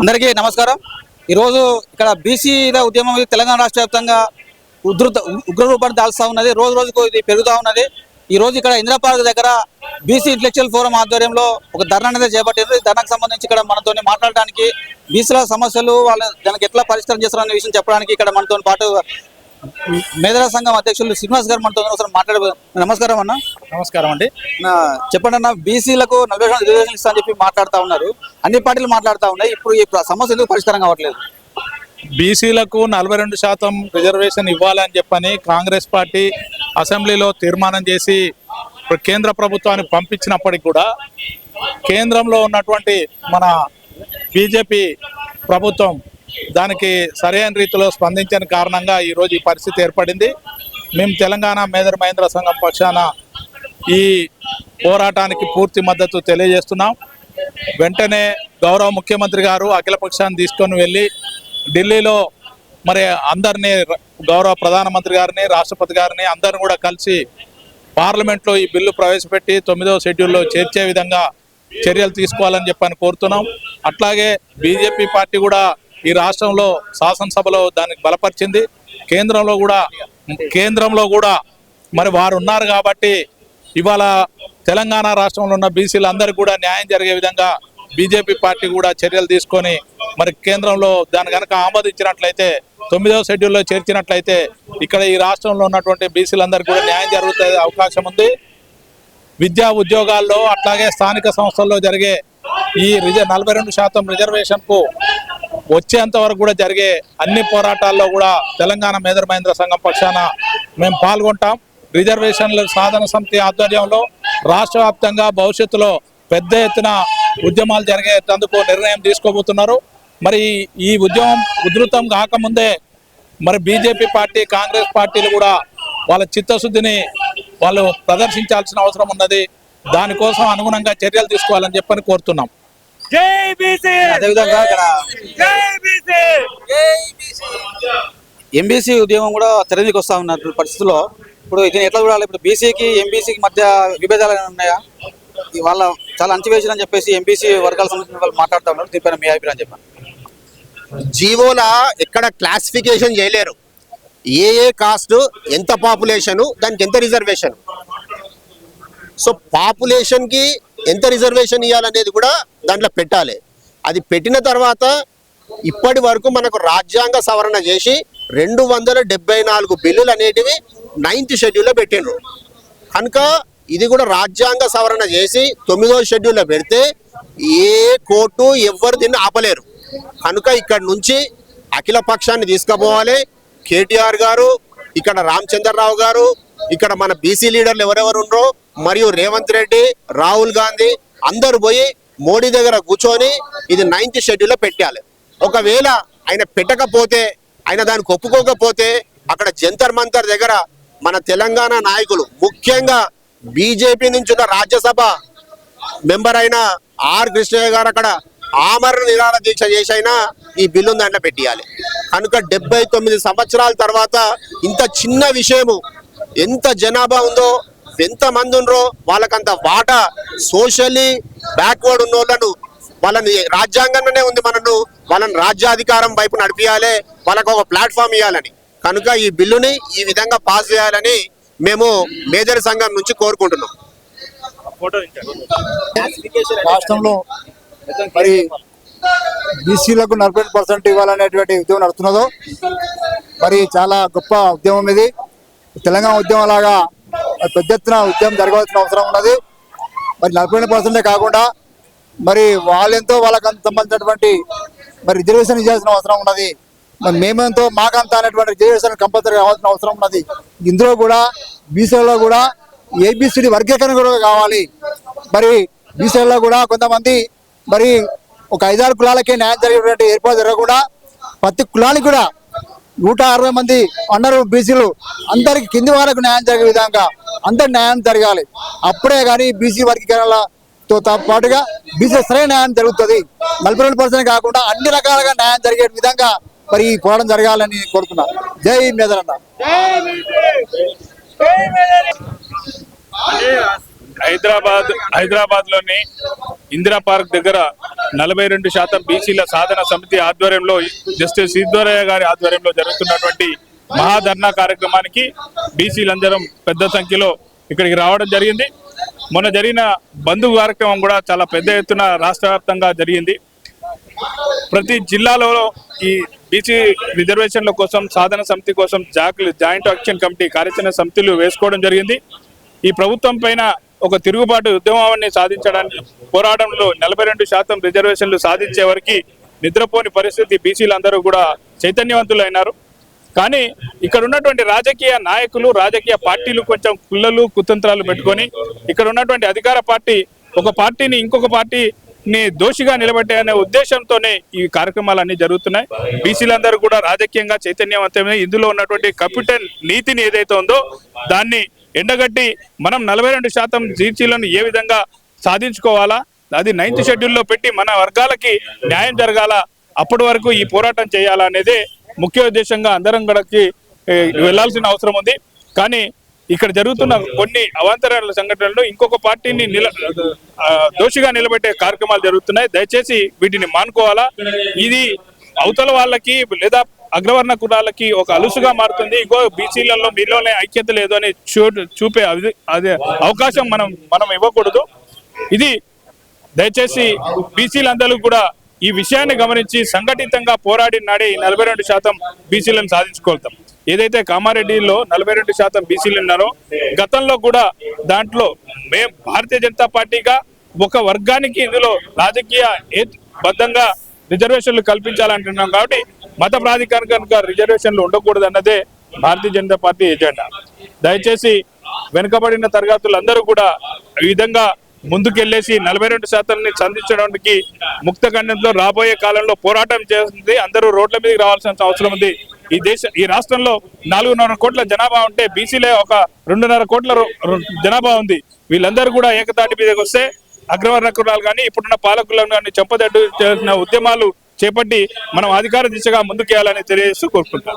అందరికీ నమస్కారం. ఈరోజు ఇక్కడ బీసీల ఉద్యమం ఇది తెలంగాణ రాష్ట్ర వ్యాప్తంగా ఉధృత ఉగ్రరూపాన్ని దాల్స్తూ దాల్స్తా ఉన్నది. రోజు రోజుకు ఇది పెరుగుతూ ఉన్నది. ఈ రోజు ఇక్కడ ఇందిరా పార్క్ దగ్గర బీసీ ఇంటలెక్చువల్ ఫోరం ఆధ్వర్యంలో ఒక ధర్నా అనేది చేపట్టింది. ధర్నాకు సంబంధించి ఇక్కడ మనతో మాట్లాడడానికి బీసీల సమస్యలు వాళ్ళ దానికి ఎట్లా పరిష్కారం చేస్తారనే విషయం చెప్పడానికి ఇక్కడ మనతో పాటు మేధరా సంఘం అధ్యక్షులు శ్రీనివాస్ గారు మనతో ఒకసారి మాట్లాడ నమస్కారం అన్న. నమస్కారం అండి. నా చెప్పండి అన్న బీసీలకు నలభై రిజర్వేషన్ ఇస్తా అని చెప్పి మాట్లాడుతూ ఉన్నారు. అన్ని పార్టీలు మాట్లాడుతూ ఉన్నాయి. ఇప్పుడు ఈ సమస్య ఎందుకు పరిష్కారం కావట్లేదు? బీసీలకు నలభై రెండు శాతం రిజర్వేషన్ ఇవ్వాలని చెప్పని కాంగ్రెస్ పార్టీ అసెంబ్లీలో తీర్మానం చేసి ఇప్పుడు కేంద్ర ప్రభుత్వానికి పంపించినప్పటికి కూడా కేంద్రంలో ఉన్నటువంటి మన బీజేపీ ప్రభుత్వం దానికి సరైన రీతిలో స్పందించని కారణంగా ఈరోజు ఈ పరిస్థితి ఏర్పడింది. మేము తెలంగాణ మేదర్ మహేంద్ర సంఘం పక్షాన ఈ పోరాటానికి పూర్తి మద్దతు తెలియజేస్తున్నాం. వెంటనే గౌరవ ముఖ్యమంత్రి గారు అఖిలపక్షాన్ని తీసుకొని వెళ్ళి ఢిల్లీలో మరి అందరినీ గౌరవ ప్రధానమంత్రి గారిని రాష్ట్రపతి గారిని అందరిని కూడా కలిసి పార్లమెంట్లో ఈ బిల్లు ప్రవేశపెట్టి తొమ్మిదవ షెడ్యూల్లో చేర్చే విధంగా చర్యలు తీసుకోవాలని చెప్పని కోరుతున్నాం. అట్లాగే బీజేపీ పార్టీ కూడా ఈ రాష్ట్రంలో శాసనసభలో దానికి బలపరిచింది. కేంద్రంలో కూడా కేంద్రంలో కూడా మరి వారు ఉన్నారు కాబట్టి ఇవాళ తెలంగాణ రాష్ట్రంలో ఉన్న బీసీలందరికీ కూడా న్యాయం జరిగే విధంగా బీజేపీ పార్టీ కూడా చర్యలు తీసుకొని మరి కేంద్రంలో దాని కనుక ఆమోదించినట్లయితే తొమ్మిదవ షెడ్యూల్లో చేర్చినట్లయితే ఇక్కడ ఈ రాష్ట్రంలో ఉన్నటువంటి బీసీలందరికీ కూడా న్యాయం జరుగుతుంది అవకాశం ఉంది. విద్యా ఉద్యోగాల్లో అట్లాగే స్థానిక సంస్థల్లో జరిగే ఈ రిజ నలభై రెండు శాతం రిజర్వేషన్కు వచ్చేంత వరకు కూడా జరిగే అన్ని పోరాటాల్లో కూడా తెలంగాణ మేదర్ మహేంద్ర సంఘం పక్షాన మేము పాల్గొంటాం. రిజర్వేషన్ల సాధన సమితి ఆధ్వర్యంలో రాష్ట్ర వ్యాప్తంగా భవిష్యత్తులో పెద్ద ఎత్తున ఉద్యమాలు జరిగేటందుకు నిర్ణయం తీసుకోబోతున్నారు. మరి ఈ ఉద్యమం ఉధృతం కాకముందే మరి బీజేపీ పార్టీ కాంగ్రెస్ పార్టీలు కూడా వాళ్ళ చిత్తశుద్ధిని వాళ్ళు ప్రదర్శించాల్సిన అవసరం ఉన్నది. దానికోసం అనుగుణంగా చర్యలు తీసుకోవాలని చెప్పని కోరుతున్నాం. అదేవిధంగా ఇక్కడ ఎంబీసీ ఉద్యమం కూడా తెరదీకి వస్తా ఉన్న పరిస్థితుల్లో ఇప్పుడు దీన్ని ఎట్లా చూడాలి? ఇప్పుడు బీసీకి ఎంబీసీకి మధ్య విభేదాలు ఏమైనా ఉన్నాయా? ఈ వాళ్ళ చాలా అంచవేషన్ అని చెప్పేసి ఎంబీసీ వర్గాల సంబంధించిన వాళ్ళు మాట్లాడుతూ ఉన్నారు. దీనిపైన మీ అభిప్రాయం చెప్పండి. జీవోల ఎక్కడ క్లాసిఫికేషన్ చేయలేరు. ఏ ఏ కాస్ట్ ఎంత పాపులేషన్ దానికి ఎంత రిజర్వేషన్? సో పాపులేషన్కి ఎంత రిజర్వేషన్ ఇవ్వాలనేది కూడా దాంట్లో పెట్టాలి. అది పెట్టిన తర్వాత ఇప్పటి వరకు మనకు రాజ్యాంగ సవరణ చేసి రెండు వందల డెబ్బై నాలుగు బిల్లులు అనేటివి నైన్త్ షెడ్యూల్లో పెట్టిండ్రు. కనుక ఇది కూడా రాజ్యాంగ సవరణ చేసి తొమ్మిదో షెడ్యూల్లో పెడితే ఏ కోర్టు ఎవ్వరు దీన్ని ఆపలేరు. కనుక ఇక్కడ నుంచి అఖిల పక్షాన్ని తీసుకుపోవాలి. కేటీఆర్ గారు ఇక్కడ రామచంద్రరావు గారు ఇక్కడ మన బీసీ లీడర్లు ఎవరెవరు ఉండరో మరియు రేవంత్ రెడ్డి రాహుల్ గాంధీ అందరూ పోయి మోడీ దగ్గర కూర్చొని ఇది నైన్త్ షెడ్యూల్లో పెట్టాలి. ఒకవేళ ఆయన పెట్టకపోతే ఆయన దానికి ఒప్పుకోకపోతే అక్కడ జంతర్ మంతర్ దగ్గర మన తెలంగాణ నాయకులు ముఖ్యంగా బీజేపీ నుంచి ఉన్న రాజ్యసభ మెంబర్ అయిన ఆర్ కృష్ణయ్య గారు అక్కడ ఆమరణ నిరాహార దీక్ష చేసైనా ఈ బిల్లు దాంట్లో పెట్టియాలి. కనుక డెబ్బై తొమ్మిది సంవత్సరాల తర్వాత ఇంత చిన్న విషయము ఎంత జనాభా ఉందో ఎంత మంది ఉన్నారో వాళ్ళకంత వాటా సోషల్లీ బ్యాక్వర్డ్ ఉన్న వాళ్ళను వాళ్ళని రాజ్యాంగంలోనే ఉంది మనను వాళ్ళని రాజ్యాధికారం వైపు నడిపించాలి వాళ్ళకు ఒక ప్లాట్ఫామ్ ఇవ్వాలని కనుక ఈ బిల్లుని ఈ విధంగా పాస్ చేయాలని మేము మేజర్ సంఘం నుంచి కోరుకుంటున్నాం. రాష్ట్రంలో మరి బీసీలకు నలభై పర్సెంట్ ఇవ్వాలనేటువంటి ఉద్యమం నడుస్తున్నదో మరి చాలా గొప్ప ఉద్యమం ఇది. తెలంగాణ ఉద్యమం లాగా మరి పెద్ద ఎత్తున ఉద్యమం జరగవలసిన అవసరం ఉన్నది. మరి నలభై రెండు పర్సెంటే కాకుండా మరి వాళ్ళెంతో వాళ్ళకి అంత సంబంధించినటువంటి మరి రిజర్వేషన్ ఇవ్వాల్సిన అవసరం ఉన్నది. మరి మేమెంతో మాకంత అనేటువంటి రిజర్వేషన్ కంపల్సరీ కావాల్సిన అవసరం ఉన్నది. ఇందులో కూడా బీసీలో కూడా ఏబిసిడి వర్గీకరణ కూడా కావాలి. మరి బీసీలో కూడా కొంతమంది మరి ఒక ఐదారు కులాలకే న్యాయం జరిగేటువంటి ఏర్పాటు జరగకుండా ప్రతి కులానికి కూడా నూట అరవై మంది అన్నారు బీసీలు అందరికి కింది వాళ్ళకు న్యాయం జరిగే విధంగా అందరి న్యాయం జరగాలి. అప్పుడే కానీ బీసీ వర్గీకరణలతో పాటుగా బీసీ సరైన న్యాయం జరుగుతుంది. నలభై రెండు పర్సెంట్ కాకుండా అన్ని రకాలుగా న్యాయం జరిగే విధంగా మరి ఈ పోరాటం జరగాలని కోరుతున్నా జై మేదరన్న. హైదరాబాద్ హైదరాబాద్లోని ఇందిరా పార్క్ దగ్గర నలభై రెండు శాతం బీసీల సాధన సమితి ఆధ్వర్యంలో జస్టిస్ సిద్ధోరయ్య గారి ఆధ్వర్యంలో జరుగుతున్నటువంటి మహాధర్నా కార్యక్రమానికి బీసీలందరం పెద్ద సంఖ్యలో ఇక్కడికి రావడం జరిగింది. మొన్న జరిగిన బంధు కార్యక్రమం కూడా చాలా పెద్ద ఎత్తున రాష్ట్ర వ్యాప్తంగా జరిగింది. ప్రతి జిల్లాలో ఈ బీసీ రిజర్వేషన్ల కోసం సాధన సమితి కోసం జాక్ జాయింట్ యాక్షన్ కమిటీ కార్యాచరణ సమితిలు వేసుకోవడం జరిగింది. ఈ ప్రభుత్వం పైన ఒక తిరుగుబాటు ఉద్యమాన్ని సాధించడానికి పోరాటంలో నలభై రెండు శాతం రిజర్వేషన్లు సాధించే వరకు నిద్రపోని పరిస్థితి బీసీలందరూ కూడా చైతన్యవంతులైనారు. కానీ ఇక్కడ ఉన్నటువంటి రాజకీయ నాయకులు రాజకీయ పార్టీలు కొంచెం కుళ్ళలు కుతంత్రాలు పెట్టుకొని ఇక్కడ ఉన్నటువంటి అధికార పార్టీ ఒక పార్టీని ఇంకొక పార్టీని దోషిగా నిలబెట్టే అనే ఉద్దేశంతోనే ఈ కార్యక్రమాలన్నీ జరుగుతున్నాయి. బీసీలందరూ కూడా రాజకీయంగా చైతన్యవంతమే. ఇందులో ఉన్నటువంటి కప్యూటర్ నీతిని ఏదైతే ఉందో దాన్ని ఎండగట్టి మనం నలభై రెండు శాతం జీసీలను ఏ విధంగా సాధించుకోవాలా? అది నైన్త్ షెడ్యూల్లో పెట్టి మన వర్గాలకి న్యాయం జరగాల? అప్పటి వరకు ఈ పోరాటం చేయాలా అనేది ముఖ్య ఉద్దేశంగా అందరం గడకి వెళ్ళాల్సిన అవసరం ఉంది. కానీ ఇక్కడ జరుగుతున్న కొన్ని అవాంతరాల సంఘటనలు ఇంకొక పార్టీని నిల దోషిగా నిలబెట్టే కార్యక్రమాలు జరుగుతున్నాయి. దయచేసి వీటిని మానుకోవాలా? ఇది అవతల వాళ్ళకి లేదా అగ్రవర్ణ కులాలకి ఒక అలుసుగా మారుతుంది. ఇంకో బీసీలలో మీలోనే ఐక్యత లేదు అని చూ చూపే అది అదే అవకాశం మనం మనం ఇవ్వకూడదు. ఇది దయచేసి బీసీలందరూ కూడా ఈ విషయాన్ని గమనించి సంఘటితంగా పోరాడి నాడే ఈ నలభై రెండు శాతం బీసీలను సాధించుకోగలుగుతాం. ఏదైతే కామారెడ్డిలో నలభై రెండు శాతం బీసీలు ఉన్నారో గతంలో కూడా దాంట్లో మేము భారతీయ జనతా పార్టీగా ఒక వర్గానికి ఇందులో రాజకీయ బద్ధంగా రిజర్వేషన్లు కల్పించాలంటున్నాం కాబట్టి మత ప్రాధికారికంగా రిజర్వేషన్లు ఉండకూడదు అన్నదే భారతీయ జనతా పార్టీ ఎజెండా. దయచేసి వెనుకబడిన తరగతులందరూ కూడా ఈ విధంగా ముందుకెళ్ళేసి నలభై రెండు శాతాన్ని సంధించడానికి ముక్త ఖండంలో రాబోయే కాలంలో పోరాటం చేస్తుంది. అందరూ రోడ్ల మీదకి రావాల్సిన అవసరం ఉంది. ఈ దేశ ఈ రాష్ట్రంలో నాలుగున్నర కోట్ల జనాభా ఉంటే బీసీలే ఒక రెండున్నర కోట్ల రో- జనాభా ఉంది. వీళ్ళందరూ కూడా ఏకతాటి మీదకి వస్తే అగ్రవర్ణకురాలు కానీ ఇప్పుడున్న పాలకులను కానీ చెంపదడ్డు చేసిన ఉద్యమాలు చేపట్టి మనం అధికార దిశగా ముందుకేయాలని తెలియజేస్తూ కోరుకుంటాం